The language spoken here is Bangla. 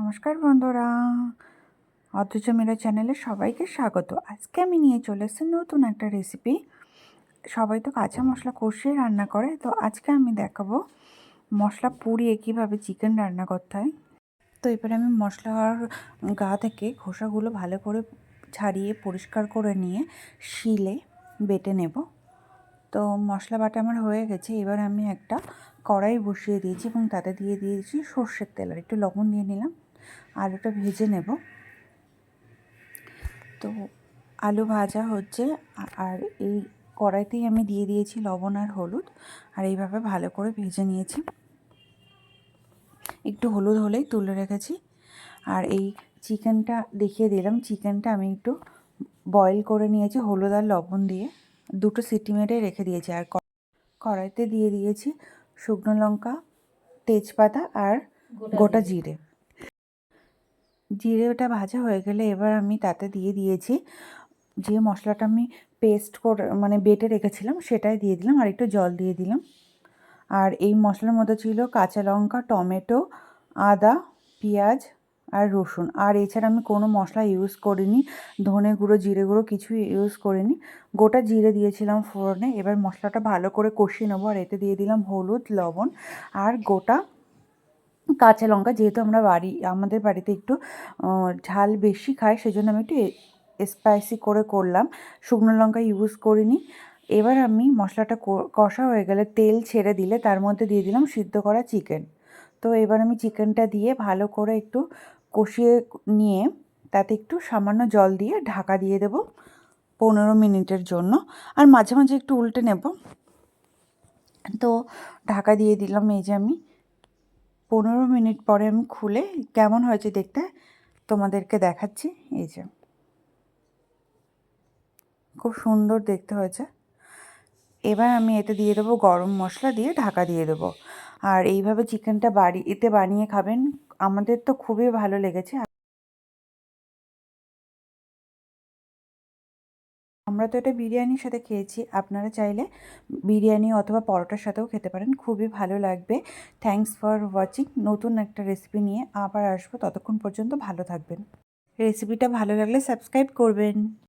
নমস্কার বন্ধুরা। অথচ মেরা চ্যানেলে সবাইকে স্বাগত। আজকে আমি নিয়ে চলে এসেছি নতুন একটা রেসিপি সবাই তো কাঁচা মশলা কষিয়ে রান্না করে, তো আজকে আমি দেখাবো মশলা পুড়িয়ে কীভাবে চিকেন রান্না করতে হয়। তো এবারে আমি মশলার গা থেকে খোসাগুলো ভালো করে ছাড়িয়ে পরিষ্কার করে নিয়ে শিলে বেটে নেব। তো মশলা বাটা আমার হয়ে গেছে, এবার আমি একটা কড়াই বসিয়ে দিয়েছি এবং তাতে দিয়ে দিয়েছি সর্ষের তেল, আর একটু লবণ দিয়ে নিলাম। আলুটা ভেজে নেব। তো আলু ভাজা হচ্ছে আর এই কড়াইতেই আমি দিয়ে দিয়েছি লবণ আর হলুদ আর এইভাবে ভালো করে ভেজে নিয়েছি। একটু হলুদ হলেই তুলে রেখেছি। আর এই চিকেনটা দেখিয়ে দিলাম চিকেনটা আমি একটু বয়েল করে নিয়েছি হলুদ আর লবণ দিয়ে। দুটো সিটি মেরে রেখে দিয়েছি আর কড়াইতে দিয়ে দিয়েছি শুকনো লঙ্কা তেজপাতা আর গোটা জিরে। জিরেটা ভাজা হয়ে গেলে এবার আমি তাতে দিয়ে দিয়েছি যে মশলাটা আমি পেস্ট করে মানে বেটে রেখেছিলাম সেটাই দিয়ে দিলাম আর একটু জল দিয়ে দিলাম। আর এই মশলার মধ্যে ছিল কাঁচা লঙ্কা, টমেটো, আদা, পেঁয়াজ আর রসুন। আর এছাড়া আমি কোনো মশলা ইউজ করিনি, ধনে গুঁড়ো, জিরে গুঁড়ো কিছুই ইউজ করিনি। গোটা জিরে দিয়েছিলাম ফোড়নে, এবার মশলাটা ভালো করে কষিয়ে নেব আর এতে দিয়ে দিলাম হলুদ, লবণ আর গোটা কাঁচা লঙ্কা যেহেতু আমরা বাড়ি, আমাদের বাড়িতে একটু ঝাল বেশি খাই, সেজন্য আমি একটু স্পাইসি করে করলাম। শুকনো লঙ্কা ইউজ করিনি। এবার আমি মশলাটা কষা হয়ে গেলে তেল ছেড়ে দিলে তার মধ্যে দিয়ে দিলাম সিদ্ধ করা চিকেন তো এবার আমি চিকেনটা দিয়ে ভালো করে একটু কষিয়ে নিয়ে তাতে একটু সামান্য জল দিয়ে ঢাকা দিয়ে দেব পনেরো মিনিটের জন্য। আর মাঝে মাঝে একটু উল্টে নেব। তো ঢাকা দিয়ে দিলাম এই যে আমি পনেরো মিনিট পরে আমি খুলে কেমন হয়েছে দেখতে তোমাদেরকে দেখাচ্ছি, এই যে। খুব সুন্দর দেখতে হয়েছে। এবার আমি এতে দিয়ে দেবো গরম মশলা দিয়ে ঢাকা দিয়ে দেবো। আর এইভাবে চিকেনটা বাড়ি এতে বানিয়ে খাবেন, আমাদের তো খুবই ভালো লেগেছে। আমরা তো এটা বিরিয়ানির সাথে খেয়েছি। আপনারা চাইলে বিরিয়ানি অথবা পরোটার সাথেও খেতে পারেন। খুবই ভালো লাগবে। থ্যাংকস ফর ওয়াচিং নতুন একটা রেসিপি নিয়ে আবার আসব। ততক্ষণ পর্যন্ত ভালো থাকবেন। রেসিপিটা ভালো লাগলে সাবস্ক্রাইব করবেন।